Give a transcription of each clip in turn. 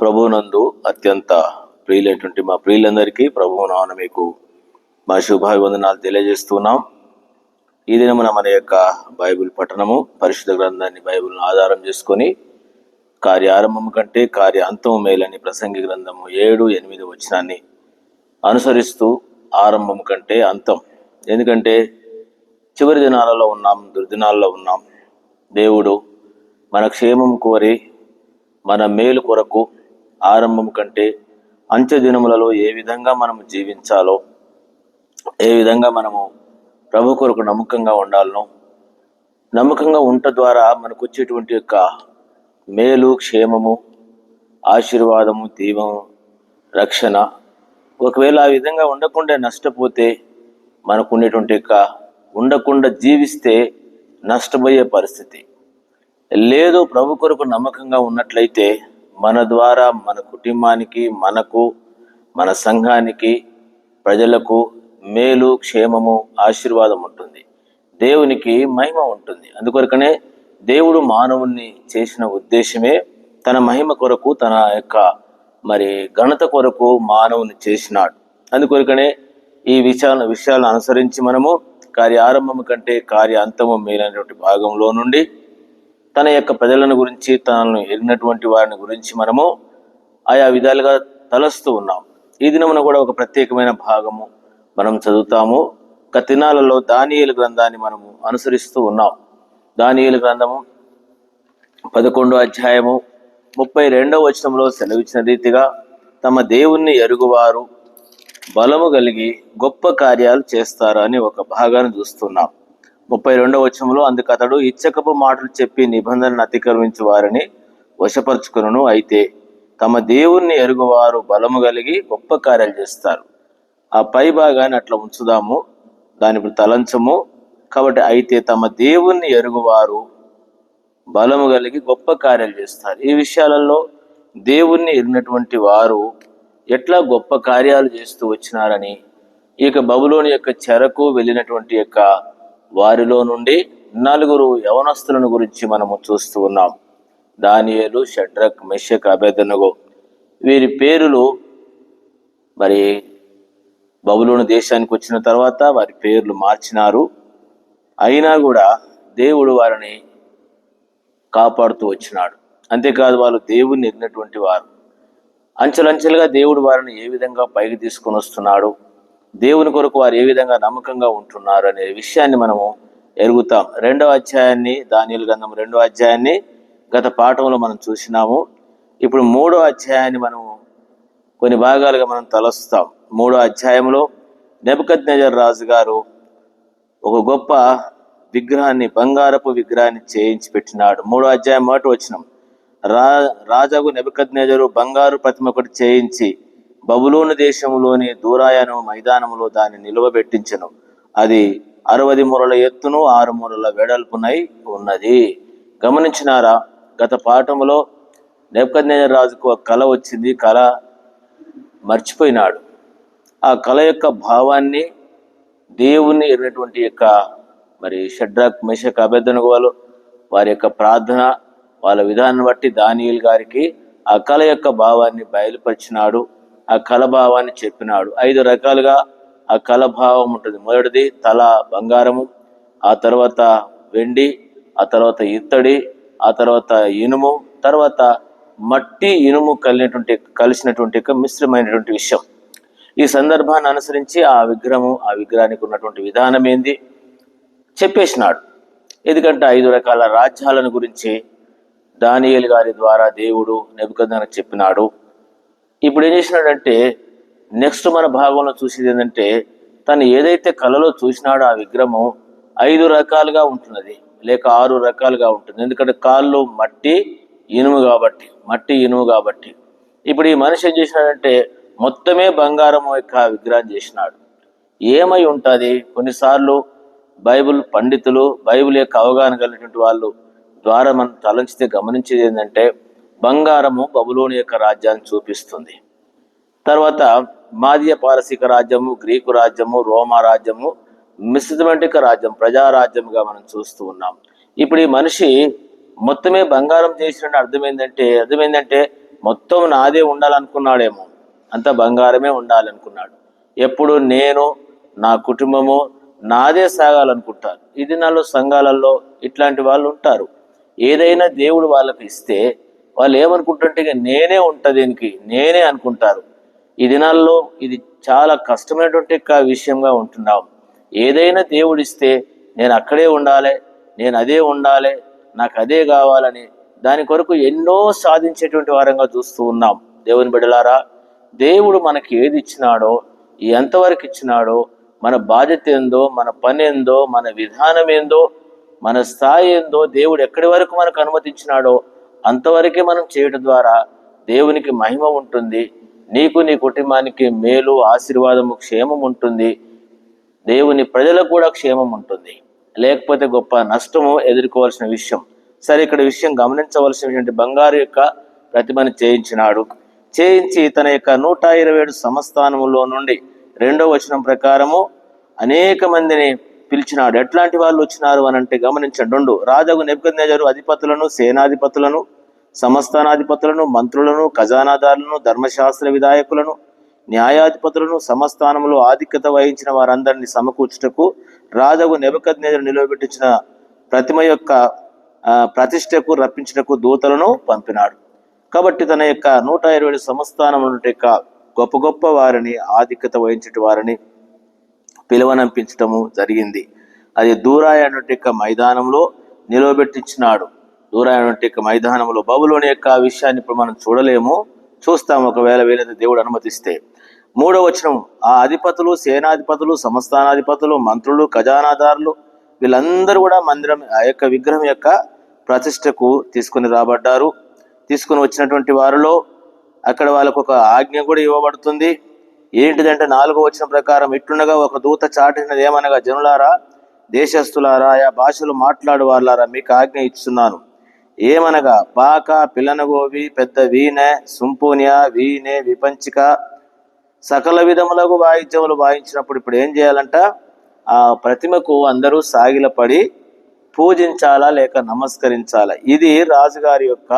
ప్రభునందు అత్యంత ప్రియులైనటువంటి మా ప్రియులందరికీ ప్రభువు నాన్న మీకు మా శుభాభివందనాలు తెలియజేస్తున్నాం. ఈ దినమున మన యొక్క బైబిల్ పఠనము పరిశుద్ధ గ్రంథాన్ని బైబిల్ను ఆధారం చేసుకొని కార్యారంభం కంటే కార్య అంతము మేలని ప్రసంగి గ్రంథము ఏడు ఎనిమిది వచనాన్ని అనుసరిస్తూ ఆరంభం కంటే అంతం. ఎందుకంటే చివరి దినాలలో ఉన్నాం దుర్దినాల్లో ఉన్నాం. దేవుడు మన క్షేమం కోరి మన మేలు కొరకు ఆరంభం కంటే అంత్య దినములలో ఏ విధంగా మనము జీవించాలో ఏ విధంగా మనము ప్రభు కొరకు నమ్మకంగా ఉండాలనో నమ్మకంగా ఉంట ద్వారా మనకు వచ్చేటువంటి యొక్క మేలు క్షేమము ఆశీర్వాదము దీవము రక్షణ ఒకవేళ ఆ విధంగా ఉండకుండా నష్టపోతే మనకు ఉండేటువంటి యొక్క ఉండకుండా జీవిస్తే నష్టపోయే పరిస్థితి. లేదు ప్రభు కొరకు నమ్మకంగా ఉన్నట్లయితే మన ద్వారా మన కుటుంబానికి మనకు మన సంఘానికి ప్రజలకు మేలు క్షేమము ఆశీర్వాదం ఉంటుంది. దేవునికి మహిమ ఉంటుంది. అందుకొరకనే దేవుడు మానవుణ్ణి చేసిన ఉద్దేశమే తన మహిమ కొరకు తన యొక్క మరి ఘనత కొరకు మానవుని చేసినాడు. అందుకొరకనే ఈ విషయాలను విషయాలను అనుసరించి మనము కార్య ఆరంభము కంటే కార్య అంతము మేలైనటువంటి భాగంలో నుండి తన యొక్క ప్రజలను గురించి తనను ఎరిగినటువంటి వారిని గురించి మనము ఆయా విధాలుగా తలస్తూ ఉన్నాం. ఈ దినమున కూడా ఒక ప్రత్యేకమైన భాగము మనం చదువుతాము. గత దినాలలో దానియలు గ్రంథాన్ని మనము అనుసరిస్తూ ఉన్నాం. దానియలు గ్రంథము పదకొండో అధ్యాయము ముప్పై రెండవ వచనంలో సెలవిచ్చిన రీతిగా తమ దేవుణ్ణి ఎరుగువారు బలము కలిగి గొప్ప కార్యాలు చేస్తారు అని ఒక భాగాన్ని చూస్తున్నాం. ముప్పై రెండవ వచనంలో అందుకు అతడు ఇచ్చకపు మాటలు చెప్పి నిబంధనను అతిక్రమించు వారిని వశపరుచుకును అయితే తమ దేవుణ్ణి ఎరుగువారు బలము కలిగి గొప్ప కార్యాలు చేస్తారు. ఆ పై భాగాన్ని అట్లా ఉంచుదాము. దాని ఇప్పుడు తలంచము. కాబట్టి అయితే తమ దేవుణ్ణి ఎరుగువారు బలము కలిగి గొప్ప కార్యాలు చేస్తారు. ఈ విషయాలలో దేవుణ్ణి ఎరిగినటువంటి వారు ఎట్లా గొప్ప కార్యాలు చేస్తూ వచ్చినారని ఈ యొక్క బబులోని యొక్క చెరకు వెళ్ళినటువంటి యొక్క వారిలో నుండి నలుగురు యవనస్తులను గురించి మనము చూస్తూ ఉన్నాం. దానియలు షడ్రక్ మెషక్ అభేదనగో వీరి పేరులు మరి బబులోని దేశానికి వచ్చిన తర్వాత వారి పేర్లు మార్చినారు. అయినా కూడా దేవుడు వారిని కాపాడుతూ వచ్చినాడు. అంతేకాదు వాళ్ళు దేవుణ్ణి ఎగినటువంటి వారు. అంచెలంచెలుగా దేవుడు వారిని ఏ విధంగా పైకి తీసుకొని వస్తున్నాడు? దేవుని కొరకు వారు ఏ విధంగా నమ్మకంగా ఉంటున్నారు అనే విషయాన్ని మనము ఎరుగుతాం. రెండవ అధ్యాయాన్ని దానియలు గంధం రెండవ అధ్యాయాన్ని గత పాఠంలో మనం చూసినాము. ఇప్పుడు మూడో అధ్యాయాన్ని మనము కొన్ని భాగాలుగా మనం తలస్తాం. మూడో అధ్యాయంలో నెబద్ రాజు గారు ఒక గొప్ప విగ్రహాన్ని బంగారపు విగ్రహాన్ని చేయించి పెట్టినాడు. మూడో అధ్యాయం మాట వచ్చినాం. రా రాజాకు నెబద్ బంగారు ప్రతిమ ఒకటి చేయించి బబులోను దేశంలోని దూరాయను మైదానములో దాన్ని నిలువబెట్టించను. అది అరవది మూరల ఎత్తును ఆరు మూరల వెడల్పునై ఉన్నది. గమనించినారా? గత పాఠములో నేపథ్య రాజుకు ఒక కళ వచ్చింది. కళ మర్చిపోయినాడు. ఆ కళ యొక్క భావాన్ని దేవుణ్ణి ఎరిగినటువంటి యొక్క మరి షడ్రాక్ మేషక్ అభ్యర్థనకు వాళ్ళు వారి యొక్క ప్రార్థన వాళ్ళ విధానం బట్టి దానియుల్ గారికి ఆ కళ యొక్క భావాన్ని బయలుపరిచినాడు. ఆ కలభావాన్ని చెప్పినాడు. ఐదు రకాలుగా ఆ కలభావం ఉంటుంది. మొదటిది తల బంగారము ఆ తర్వాత వెండి ఆ తర్వాత ఇత్తడి ఆ తర్వాత ఇనుము తర్వాత మట్టి ఇనుము కలిగినటువంటి కలిసినటువంటి మిశ్రమైనటువంటి విషయం ఈ సందర్భాన్ని అనుసరించి ఆ విగ్రహము ఆ విగ్రహానికి ఉన్నటువంటి విధానం ఏంది? చెప్పేసినాడు. ఎందుకంటే ఐదు రకాల రాజ్యాలను గురించి దానియలు గారి ద్వారా దేవుడు నెబుకదన చెప్పినాడు. ఇప్పుడు ఏం చేసినాడంటే నెక్స్ట్ మన భాగంలో చూసేది ఏంటంటే తను ఏదైతే కళలో చూసినాడో ఆ విగ్రహం ఐదు రకాలుగా ఉంటున్నది. లేక ఆరు రకాలుగా ఉంటుంది ఎందుకంటే కాళ్ళు మట్టి ఇనుము కాబట్టి మట్టి ఇనుము కాబట్టి. ఇప్పుడు ఈ మనిషి ఏం చేసినాడంటే మొత్తమే బంగారం యొక్క విగ్రహం చేసినాడు. ఏమై ఉంటుంది? కొన్నిసార్లు బైబిల్ పండితులు బైబిల్ యొక్క అవగాహన కలిగినటువంటి వాళ్ళు ద్వారా మనం తలంచితే గమనించేది ఏంటంటే బంగారము బబులోని యొక్క రాజ్యాన్ని చూపిస్తుంది. తర్వాత మాదియ పారసీక రాజ్యము గ్రీకు రాజ్యము రోమా రాజ్యము మిశ్రితమంటిక రాజ్యం ప్రజారాజ్యంగా మనం చూస్తూ ఉన్నాం. ఇప్పుడు ఈ మనిషి మొత్తమే బంగారం చేసిన అర్థమైందంటే అర్థమైందంటే మొత్తం నాదే ఉండాలనుకున్నాడేమో. అంత బంగారమే ఉండాలనుకున్నాడు. ఎప్పుడు నేను నా కుటుంబము నాదే సాగాలనుకుంటారు. ఇది నాలో సంఘాలలో ఇట్లాంటి వాళ్ళు ఉంటారు. ఏదైనా దేవుడు వాళ్ళకి ఇస్తే వాళ్ళు ఏమనుకుంటుంటే ఇక నేనే ఉంటా దీనికి నేనే అనుకుంటారు. ఈ దినాల్లో ఇది చాలా కష్టమైనటువంటి విషయంగా ఉంటున్నాం. ఏదైనా దేవుడిస్తే నేను అక్కడే ఉండాలి నేను అదే ఉండాలి నాకు అదే కావాలని దాని కొరకు ఎన్నో సాధించేటువంటి వారంగా చూస్తూ ఉన్నాం. దేవుని బిడలారా దేవుడు మనకి ఏది ఇచ్చినాడో ఎంతవరకు ఇచ్చినాడో మన బాధ్యత ఏందో మన పని ఏందో మన విధానం ఏందో మన స్థాయి ఏందో దేవుడు ఎక్కడి వరకు మనకు అనుమతించినాడో అంతవరకే మనం చేయటం ద్వారా దేవునికి మహిమ ఉంటుంది. నీకు నీ కుటుంబానికి మేలు ఆశీర్వాదము క్షేమం ఉంటుంది. దేవుని ప్రజలకు కూడా క్షేమం ఉంటుంది. లేకపోతే గొప్ప నష్టము ఎదుర్కోవాల్సిన విషయం. సరే ఇక్కడ విషయం గమనించవలసినటువంటి బంగారు యొక్క ప్రతిమని చేయించినాడు. చేయించి తన యొక్క నూట ఇరవై ఏడు సంస్థానములో నుండి రెండో వచనం ప్రకారము అనేక మందిని పిలిచినాడు. ఎట్లాంటి వాళ్ళు వచ్చినారు అని అంటే గమనించండి. రెండు రాజగు నెప్పుకొనేజరు అధిపతులను సేనాధిపతులను సంస్థానాధిపతులను మంత్రులను ఖజానాదారులను ధర్మశాస్త్ర విధాయకులను న్యాయాధిపతులను సమస్థానంలో ఆధిక్యత వహించిన వారందరినీ సమకూర్చుటకు రాజగు నెబద్నేజరు నిలవబెట్టించిన ప్రతిమ యొక్క ప్రతిష్టకు రప్పించుటకు దూతలను పంపినాడు. కాబట్టి తన యొక్క నూట ఇరవై సంస్థానం యొక్క గొప్ప గొప్ప వారిని ఆధిక్యత వహించటి వారిని పిలువనంపించటము జరిగింది. అది దూరాయ యొక్క మైదానంలో నిలవబెట్టించినాడు. దూరాయ యొక్క మైదానంలో బబులోని యొక్క విషయాన్ని ఇప్పుడు మనం చూడలేము. చూస్తాం ఒకవేళ వీలైతే దేవుడు అనుమతిస్తే. మూడో వచనం ఆ అధిపతులు సేనాధిపతులు సంస్థానాధిపతులు మంత్రులు ఖజానాదారులు వీళ్ళందరూ కూడా మందిరం ఆ యొక్క విగ్రహం యొక్క ప్రతిష్టకు తీసుకుని రాబడ్డారు. తీసుకుని వచ్చినటువంటి వారిలో అక్కడ వాళ్ళకు ఒక ఆజ్ఞ కూడా ఇవ్వబడుతుంది. ఏంటిదంటే నాలుగో వచ్చిన ప్రకారం ఇట్లుండగా ఒక దూత చాటినది ఏమనగా జనులారా దేశస్థులారా ఆయా భాషలు మాట్లాడు వాళ్ళారా మీకు ఆజ్ఞ ఇస్తున్నాను ఏమనగా పాక పిల్లనగోవి పెద్ద వీణె సుంపూన్య వీణె విపంచిక సకల విధములకు వాయిద్యములు వాయించినప్పుడు ఇప్పుడు ఏం చేయాలంట? ఆ ప్రతిమకు అందరూ సాగిలపడి పూజించాలా లేక నమస్కరించాలా? ఇది రాజుగారి యొక్క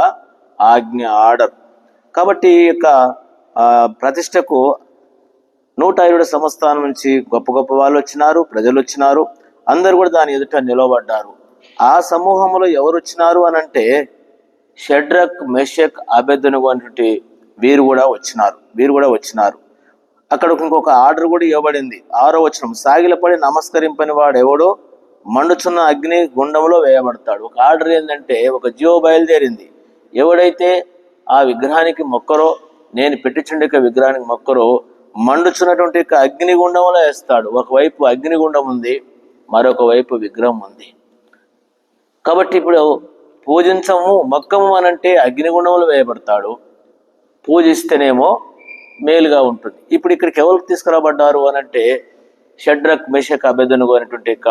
ఆజ్ఞ ఆర్డర్. కాబట్టి ఈ యొక్క ప్రతిష్టకు నూట ఇరవై సంస్థానం నుంచి గొప్ప గొప్ప వాళ్ళు వచ్చినారు ప్రజలు వచ్చినారు అందరు కూడా దాని ఎదుట నిలవబడ్డారు ఆ సమూహంలో ఎవరు వచ్చినారు అని అంటే షడ్రక్ మెషక్ అభెద్దనుగు వంటి వీరు కూడా వచ్చినారు వీరు కూడా వచ్చినారు. అక్కడ ఇంకొక ఆర్డర్ కూడా ఇవ్వబడింది. ఆరో వచనం సాగిలపడి నమస్కరింపని వాడు ఎవడో మండుచున్న అగ్ని గుండంలో వేయబడతాడు. ఒక ఆర్డర్ ఏంటంటే ఒక జియో బయలుదేరింది. ఎవడైతే ఆ విగ్రహానికి మొక్కరో నేను పెట్టించుండే విగ్రహానికి మొక్కరో మండుచున్నటువంటి యొక్క అగ్నిగుండంలో వేస్తాడు. ఒకవైపు అగ్నిగుండం ఉంది మరొక వైపు విగ్రహం ఉంది. కాబట్టి ఇప్పుడు పూజించము మొక్కము అనంటే అగ్నిగుండంలో వేయబడతాడు. పూజిస్తేనేమో మేలుగా ఉంటుంది. ఇప్పుడు ఇక్కడికి ఎవరికి తీసుకురాబడ్డారు అని అంటే షడ్రక్ మెషక్ అభెదనుగు అనేటువంటి యొక్క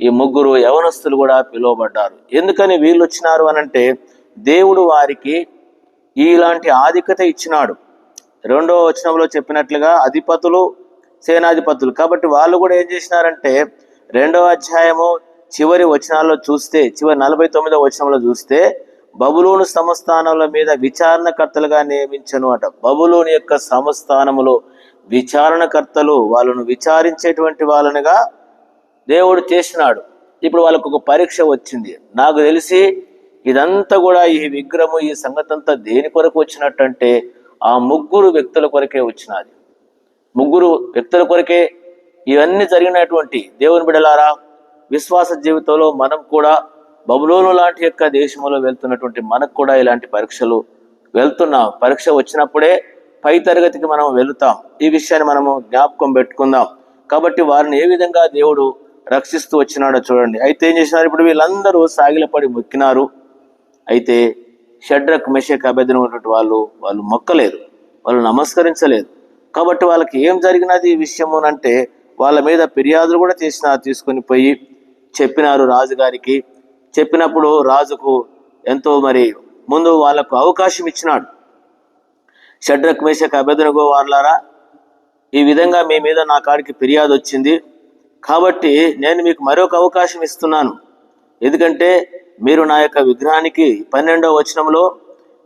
ఈ ముగ్గురు యవనస్తులు కూడా పిలువబడ్డారు. ఎందుకని వీళ్ళు వచ్చినారు అనంటే దేవుడు వారికి ఇలాంటి ఆధిక్యత ఇచ్చినాడు. రెండో వచనంలో చెప్పినట్లుగా అధిపతులు సేనాధిపతులు. కాబట్టి వాళ్ళు కూడా ఏం చేసినారంటే రెండవ అధ్యాయము చివరి వచనాల్లో చూస్తే చివరి నలభై తొమ్మిదో వచనంలో చూస్తే బబులోను సంస్థానముల మీద విచారణకర్తలుగా నియమించను అట. బబులోని యొక్క సంస్థానములో విచారణకర్తలు వాళ్ళను విచారించేటువంటి వాళ్ళనుగా దేవుడు చేసినాడు. ఇప్పుడు వాళ్ళకు ఒక పరీక్ష వచ్చింది. నాకు తెలిసి ఇదంతా కూడా ఈ విగ్రహము ఈ సంగతి అంతా దేని కొరకు వచ్చినట్టంటే ఆ ముగ్గురు వ్యక్తుల కొరకే వచ్చినది. ముగ్గురు వ్యక్తుల కొరకే ఇవన్నీ జరిగినటువంటి దేవుని బిడలారా విశ్వాస జీవితంలో మనం కూడా బబులోను లాంటి యొక్క దేశంలో వెళ్తున్నటువంటి మనకు కూడా ఇలాంటి పరీక్షలు వెళ్తున్నాం. పరీక్ష వచ్చినప్పుడే పై తరగతికి మనం వెళుతాం. ఈ విషయాన్ని మనము జ్ఞాపకం పెట్టుకుందాం. కాబట్టి వారిని ఏ విధంగా దేవుడు రక్షిస్తూ వచ్చినాడో చూడండి. అయితే ఏం చేసినారు? ఇప్పుడు వీళ్ళందరూ సాగిలపడి మొక్కినారు. అయితే షడ్రక్ మెషక్ అభ్యర్థినటువంటి వాళ్ళు వాళ్ళు మొక్కలేదు వాళ్ళు నమస్కరించలేదు కాబట్టి వాళ్ళకి ఏం జరిగినది ఈ విషయము అంటే వాళ్ళ మీద ఫిర్యాదులు కూడా చేసిన తీసుకొని పోయి చెప్పినారు రాజుగారికి. చెప్పినప్పుడు రాజుకు ఎంతో మరి ముందు వాళ్ళకు అవకాశం ఇచ్చినాడు. షడ్రక్ మేషక్ అభ్యర్థనగో వాళ్ళారా ఈ విధంగా మీ మీద నా కాడికి ఫిర్యాదు వచ్చింది. కాబట్టి నేను మీకు మరొక అవకాశం ఇస్తున్నాను. ఎందుకంటే మీరు నా యొక్క విగ్రహానికి పన్నెండవ వచనంలో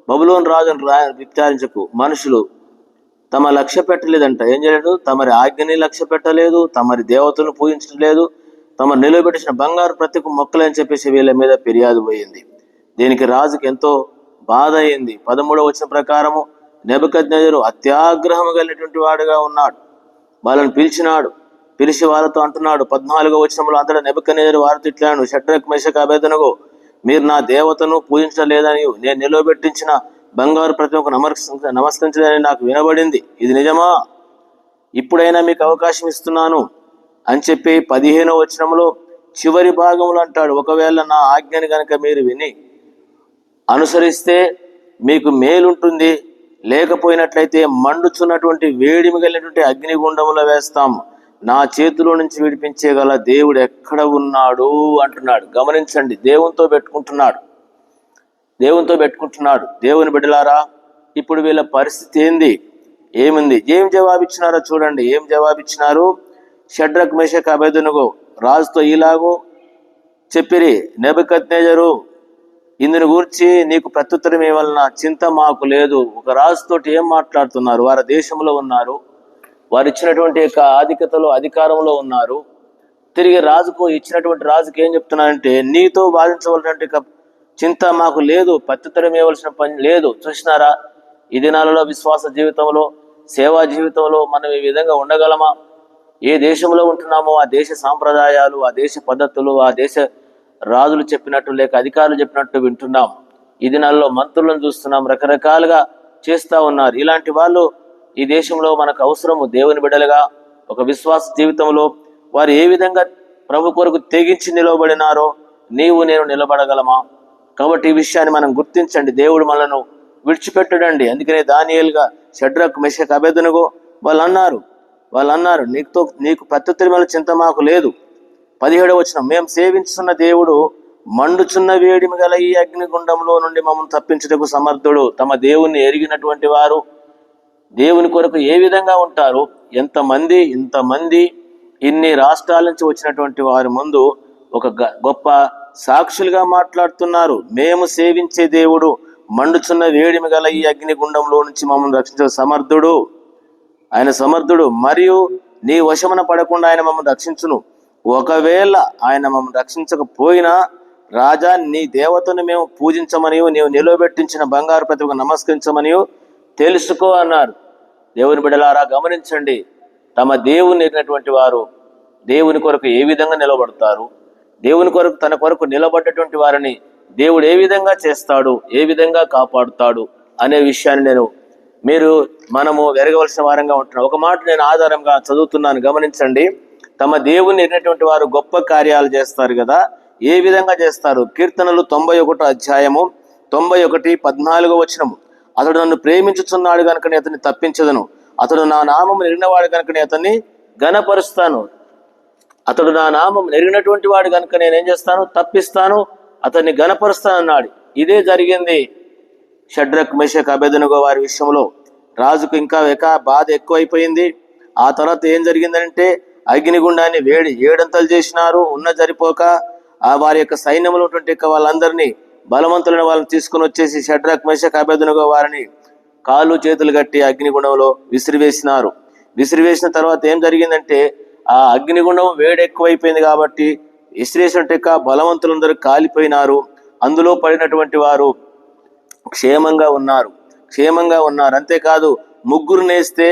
బబులోన్ రాజును రా విచారించకు. మనుషులు తమ లక్ష్య పెట్టలేదంట. ఏం చేయలేదు? తమరి ఆజ్ఞని లక్ష్య పెట్టలేదు తమరి దేవతలను పూజించలేదు తమ నిలబెట్టిన బంగారు ప్రతికు మొక్కలని చెప్పేసి వీళ్ళ మీద ఫిర్యాదు పోయింది. దీనికి రాజుకి ఎంతో బాధ అయింది. పదమూడవ వచ్చిన ప్రకారము నెబద్నెజరు అత్యాగ్రహం కలిగినటువంటి వాడుగా ఉన్నాడు. వాళ్ళని పిలిచినాడు. పిలిచి వాళ్ళతో అంటున్నాడు. పద్నాలుగో వచనంలో అంతటా నెబద్నెజరు వారితో ఇట్లాను షట్రక్ మేషక అభేదనగో మీరు నా దేవతను పూజించలేదని నేను నిలవబెట్టించిన బంగారు ప్రతిమకు నమస్క నమస్కరించలేదని నాకు వినబడింది. ఇది నిజమా? ఇప్పుడైనా మీకు అవకాశం ఇస్తున్నాను అని చెప్పి పదిహేనో వచనంలో చివరి భాగంలో అంటాడు. ఒకవేళ నా ఆజ్ఞని గనక మీరు విని అనుసరిస్తే మీకు మేలుంటుంది. లేకపోయినట్లయితే మండుచున్నటువంటి వేడిమి కలిగినటువంటి అగ్నిగుండంలో వేస్తాము. నా చేతిలో నుంచి విడిపించేగల దేవుడు ఎక్కడ ఉన్నాడు అంటున్నాడు. గమనించండి దేవునితో పెట్టుకుంటున్నాడు. దేవునితో పెట్టుకుంటున్నాడు. దేవుని బిడ్డలారా ఇప్పుడు వీళ్ళ పరిస్థితి ఏంది? ఏముంది? ఏం జవాబిచ్చినారో చూడండి. ఏం జవాబిచ్చినారు? షడ్రక్ మేషక్ అభేదనుగో రాజుతో ఇలాగో చెప్పిరి నెబకత్నేజరు ఇందుని గురించి నీకు ప్రత్యుత్తరం ఇవ్వాలన్న చింత మాకు లేదు. ఒక రాజుతోటి ఏం మాట్లాడుతున్నారు? వారి దేశంలో ఉన్నారు. వారు ఇచ్చినటువంటి యొక్క ఆధిక్యతలో అధికారంలో ఉన్నారు. తిరిగి రాజుకు ఇచ్చినటువంటి రాజుకి ఏం చెప్తున్నానంటే నీతో బాధించవలసినటువంటి చింత మాకు లేదు. ప్రత్యుత్తరం ఇవ్వవలసిన పని లేదు. చూసినారా? ఈ దినాలలో విశ్వాస జీవితంలో సేవా జీవితంలో మనం ఈ విధంగా ఉండగలమా? ఏ దేశంలో ఉంటున్నామో ఆ దేశ సాంప్రదాయాలు ఆ దేశ పద్ధతులు ఆ దేశ రాజులు చెప్పినట్టు లేక అధికారులు చెప్పినట్టు వింటున్నాం. ఈ దినాల్లో మంత్రులను చూస్తున్నాం. రకరకాలుగా చేస్తూ ఉన్నారు. ఇలాంటి వాళ్ళు ఈ దేశంలో మనకు అవసరము దేవుని బిడ్డలుగా ఒక విశ్వాస జీవితంలో వారు ఏ విధంగా ప్రభు కొరకు తెగించి నిలవబడినారో నీవు నేను నిలబడగలమా? కాబట్టి ఈ విషయాన్ని మనం గుర్తించండి. దేవుడు మనను విడిచిపెట్టడండి. అందుకనే దానియల్గా షడ్రక్ మెషక్ అభ్యదనుగో వాళ్ళు అన్నారు వాళ్ళు అన్నారు నీకుతో నీకు ప్రత్యుత్తరమైన చింత మాకు లేదు. పదిహేడవ వచ్చిన మేము సేవించుతున్న దేవుడు మండుచున్న వేడిమి గల ఈ అగ్నిగుండంలో నుండి మమ్మల్ని తప్పించుటకు సమర్థుడు. తమ దేవుణ్ణి ఎరిగినటువంటి వారు దేవుని కొరకు ఏ విధంగా ఉంటారు ఎంతమంది ఇంతమంది ఇన్ని రాష్ట్రాల నుంచి వచ్చినటువంటి వారి ముందు ఒక గ- గొప్ప సాక్షులుగా మాట్లాడుతున్నారు. మేము సేవించే దేవుడు మండుచున్న వేడిమి గల ఈ అగ్నిగుండంలో నుంచి మమ్మల్ని రక్షించే సమర్థుడు. ఆయన సమర్థుడు. మరియు నీ వశమున పడకుండా ఆయన మమ్మల్ని రక్షించును. ఒకవేళ ఆయన మమ్మల్ని రక్షించకపోయినా రాజా నీ దేవతను మేము పూజించమనియు నీవు నిలవబెట్టించిన బంగారు ప్రతిభకు నమస్కరించమనియు తెలుసుకో అన్నారు. దేవుని బిడలారా గమనించండి. తమ దేవుని ఎగినటువంటి వారు దేవుని కొరకు ఏ విధంగా నిలబడతారు? దేవుని కొరకు తన కొరకు నిలబడ్డటువంటి వారిని దేవుడు ఏ విధంగా చేస్తాడు? ఏ విధంగా కాపాడుతాడు? అనే విషయాన్ని నేను మీరు మనము ఎరగవలసిన వారంగా ఉంటున్నాం. ఒక మాట నేను ఆధారంగా చదువుతున్నాను. గమనించండి. తమ దేవుని ఎరిగినటువంటి వారు గొప్ప కార్యాలు చేస్తారు కదా? ఏ విధంగా చేస్తారు? కీర్తనలు తొంభై ఒకటో అధ్యాయము తొంభై ఒకటి పద్నాలుగో వచనము. అతడు నన్ను ప్రేమించుచున్నాడు కనుక నేను అతన్ని తప్పించదను. అతడు నా నామం ఎరిగినవాడు కనుక నేను అతన్ని గనపరుస్తాను అతడు నా నామం ఎరిగినటువంటి వాడు కనుక నేను ఏం చేస్తాను? తప్పిస్తాను. అతన్ని గనపరుస్తాను అన్నాడు ఇదే జరిగింది షడ్రక్ మెషక్ అభేదనుగో వారి విషయంలో. రాజుకు ఇంకా వెక బాధ ఎక్కువైపోయింది. ఆ తర్వాత ఏం జరిగిందంటే అగ్నిగుండాన్ని వేడి ఏడంతలు చేసినారు. ఉన్న జరిపోక ఆ వారి యొక్క సైన్యంలో ఉన్నటువంటి వాళ్ళందరినీ బలవంతులైన వాళ్ళని తీసుకుని వచ్చేసి షడ్రక్ మేషక్ అభ్యర్థునిగా వారిని కాళ్ళు చేతులు కట్టి అగ్నిగుండంలో విసిరివేసినారు. విసిరివేసిన తర్వాత ఏం జరిగిందంటే ఆ అగ్నిగుండం వేడి ఎక్కువైపోయింది కాబట్టి విసిరేసినట్టుక బలవంతులందరూ కాలిపోయినారు. అందులో పడినటువంటి వారు క్షేమంగా ఉన్నారు. క్షేమంగా ఉన్నారు. అంతేకాదు ముగ్గురు నేస్తే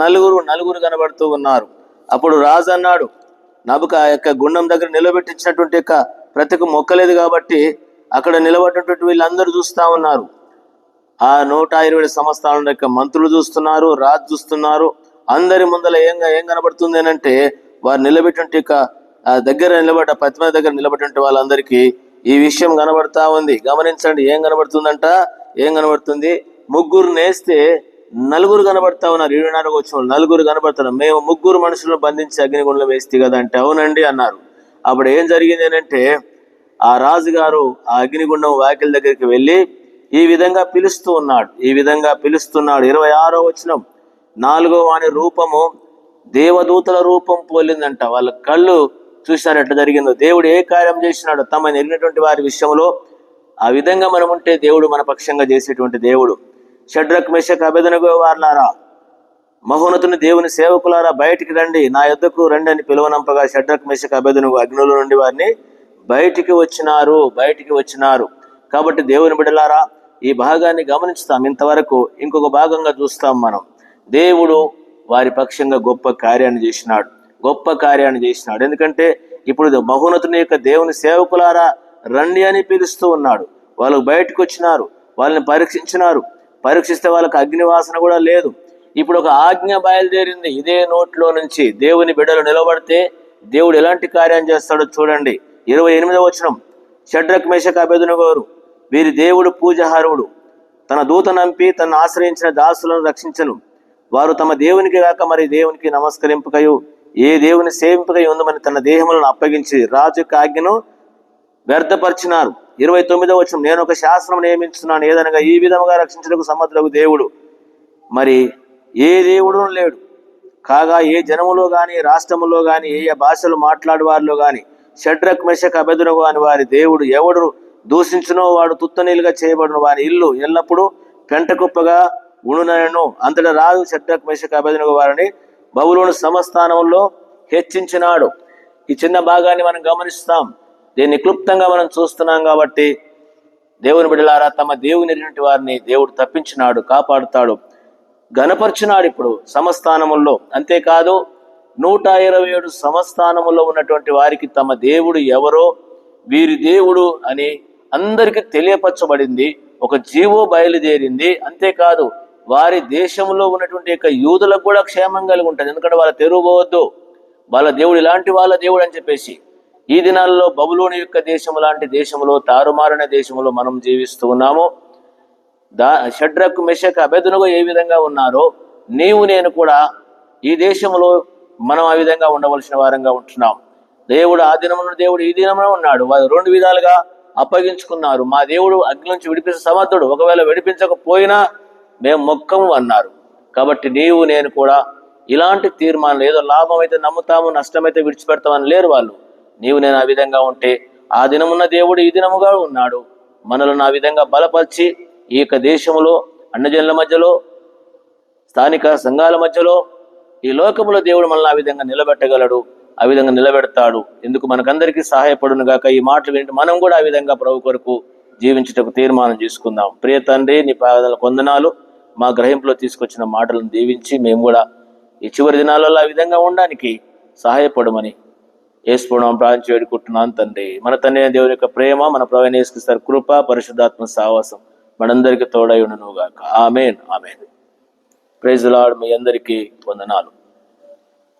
నలుగురు నలుగురు కనబడుతూ ఉన్నారు. అప్పుడు రాజు అన్నాడు నబుక ఆ యొక్క గుండం దగ్గర నిలబెట్టించినటువంటి యొక్క ప్రతికు మొక్కలేదు కాబట్టి అక్కడ నిలబడినటువంటి వీళ్ళందరూ చూస్తా ఉన్నారు. ఆ నూట ఇరవై సంవత్సరాల యొక్క మంత్రులు చూస్తున్నారు రాజు చూస్తున్నారు. అందరి ముందర ఏం ఏం కనబడుతుంది అంటే వారు నిలబెట్టినట్టు దగ్గర నిలబడ్డ ప్రతిమ దగ్గర నిలబడినట్టు వాళ్ళందరికీ ఈ విషయం కనబడతా ఉంది. గమనించండి ఏం కనబడుతుందంట? ఏం కనబడుతుంది? ముగ్గురు నేస్తే నలుగురు కనబడతా ఉన్నారు. ఇరవై నాలుగు వచ్చిన నలుగురు కనబడుతున్నారు మేము ముగ్గురు మనుషులను బంధించి అగ్నిగుండంలో వేస్తే కదా అంటే అవునండి అన్నారు. అప్పుడు ఏం జరిగింది ఏంటంటే ఆ రాజుగారు ఆ అగ్నిగుండం వాకిల దగ్గరికి వెళ్ళి ఈ విధంగా పిలుస్తూ ఉన్నాడు. ఈ విధంగా పిలుస్తున్నాడు. ఇరవై ఆరో వచనం. నాలుగో వాని రూపము దేవదూతల రూపం పోలిందంట. వాళ్ళ కళ్ళు చూసినారు ఎట్లా జరిగిందో. దేవుడు ఏ కార్యం చేసినాడో తమ ఎరిగినటువంటి వారి విషయంలో ఆ విధంగా మనం ఉంటే దేవుడు మన పక్షంగా చేసేటువంటి దేవుడు. షడ్రక్ మెషక్ అభెదనగో వార్లారా మహోన్నతుని దేవుని సేవకులారా బయటికి రండి. నా యొద్దకు రండి అని పిలువనంపగా షడ్రక్ మెషక్ అభెదనగు అగ్నుల నుండి వారిని బయటికి వచ్చినారు బయటికి వచ్చినారు. కాబట్టి దేవుని బిడలారా ఈ భాగాన్ని గమనిస్తాం ఇంతవరకు ఇంకొక భాగంగా చూస్తాం మనం. దేవుడు వారి పక్షంగా గొప్ప కార్యాన్ని చేసినాడు. గొప్ప కార్యాన్ని చేసినాడు. ఎందుకంటే ఇప్పుడు మహోన్నతుని యొక్క దేవుని సేవకులారా రండి అని పిలుస్తూ ఉన్నాడు. వాళ్ళు బయటకు వచ్చినారు వాళ్ళని పరీక్షించినారు. పరీక్షిస్తే వాళ్ళకి అగ్నివాసన కూడా లేదు. ఇప్పుడు ఒక ఆజ్ఞ బయలుదేరింది. ఇదే నోట్లో నుంచి దేవుని బిడలు నిలబడితే దేవుడు ఎలాంటి కార్యం చేస్తాడో చూడండి. ఇరవై ఎనిమిదవ వచనం. షడ్రక్ మేషక అభ్యర్థుని గారు వీరి దేవుడు పూజహారుడు తన దూత నంపి తను ఆశ్రయించిన దాసులను రక్షించను. వారు తమ దేవునికి కాక మరి దేవునికి నమస్కరింపకయు. ఏ దేవుని సేవింపకై ఉందమని తన దేహములను అప్పగించి రాజు యొక్క ఆజ్ఞను వ్యర్థపరిచినారు. ఇరవై తొమ్మిదవ వచనం. నేను ఒక శాస్త్రం నియమించున్నాను ఏదనగా ఈ విధముగా రక్షించడానికి సమర్థులకు దేవుడు. మరి ఏ దేవుడు లేడు. కాగా ఏ జనములో కానీ రాష్ట్రములో కానీ ఏ ఏ భాషలు మాట్లాడు వారిలో కానీ షడ్రక్ మెషక్ అభెదును అని వారి దేవుడు ఎవడు దూషించునో వాడు తుత్తనీలుగా చేయబడిన. వారి ఇల్లు ఎల్లప్పుడూ పెంట కుప్పగా ఉండునను. అంతటా రాజు షడ్రక్ మెషక్ అభెదును వారిని బబులోను సమస్థానంలో హెచ్చించినాడు. ఈ చిన్న భాగాన్ని మనం గమనిస్తాం. దీన్ని క్లుప్తంగా మనం చూస్తున్నాం కాబట్టి దేవుని బిడ్డలారా తమ దేవుని ఎరిగినటువంటి వారిని దేవుడు తప్పించినాడు కాపాడుతాడు. గణపరిచినాడు ఇప్పుడు సమస్థానముల్లో. అంతేకాదు నూట ఇరవై ఏడు సంస్థానములో ఉన్నటువంటి వారికి తమ దేవుడు ఎవరో వీరి దేవుడు అని అందరికీ తెలియపరచబడింది ఒక జీవో బయలుదేరింది. అంతేకాదు వారి దేశంలో ఉన్నటువంటి యొక్క యూదులకు కూడా క్షేమం కలిగి ఉంటుంది. ఎందుకంటే వాళ్ళ తెరువుపోవద్దు వాళ్ళ దేవుడు ఇలాంటి వాళ్ళ దేవుడు అని చెప్పేసి ఈ దినాల్లో బబులోని యొక్క దేశము లాంటి దేశంలో తారుమారిన దేశంలో మనం జీవిస్తూ ఉన్నాము. దా షడ్రకు మెషక్ అభెదునుగా ఏ విధంగా ఉన్నారో నీవు నేను కూడా ఈ దేశంలో మనం ఆ విధంగా ఉండవలసిన వారంగా ఉంటున్నాం. దేవుడు ఆ దినమున దేవుడు ఈ దినమున ఉన్నాడు. వారు రెండు విధాలుగా అప్పగించుకున్నారు. మా దేవుడు అగ్ని నుంచి విడిపించ సమర్థుడు. ఒకవేళ విడిపించకపోయినా మేము మొక్కము అన్నారు. కాబట్టి నీవు నేను కూడా ఇలాంటి తీర్మానాలు ఏదో లాభం అయితే నమ్ముతాము నష్టమైతే విడిచిపెడతామని లేరు వాళ్ళు. నీవు నేను ఆ విధంగా ఉంటే ఆ దినమున్న దేవుడు ఈ దినముగా ఉన్నాడు. మనలను ఆ విధంగా బలపరిచి ఈ యొక్క దేశంలో అన్నజనుల మధ్యలో స్థానిక సంఘాల మధ్యలో ఈ లోకములో దేవుడు మనల్ని ఆ విధంగా నిలబెట్టగలడు ఆ విధంగా నిలబెడతాడు. ఎందుకు మనకందరికీ సహాయపడును గాక ఈ మాటలు వింటే మనం కూడా ఆ విధంగా ప్రభు కొరకు జీవించుటకు తీర్మానం చేసుకుందాం. ప్రియ తండ్రి నీ పాదాల కొందనాలు మా గ్రహింపులో తీసుకొచ్చిన మాటలను దీవించి మేము కూడా ఈ చివరి దినాలలో ఆ విధంగా ఉండడానికి సహాయపడమని వేసుకోవడం ప్రాంచి వేడుకుంటున్నాను తండ్రి. మన తండ్రి దేవుని యొక్క ప్రేమ మన ప్రవీణ కృప పరిశుద్ధాత్మ సావాసం మనందరికీ తోడై ఉండును గాక ఆమెన్ ఆమెన్. ప్రైజ్ లాడ్ మీ అందరికీ వందనాలు.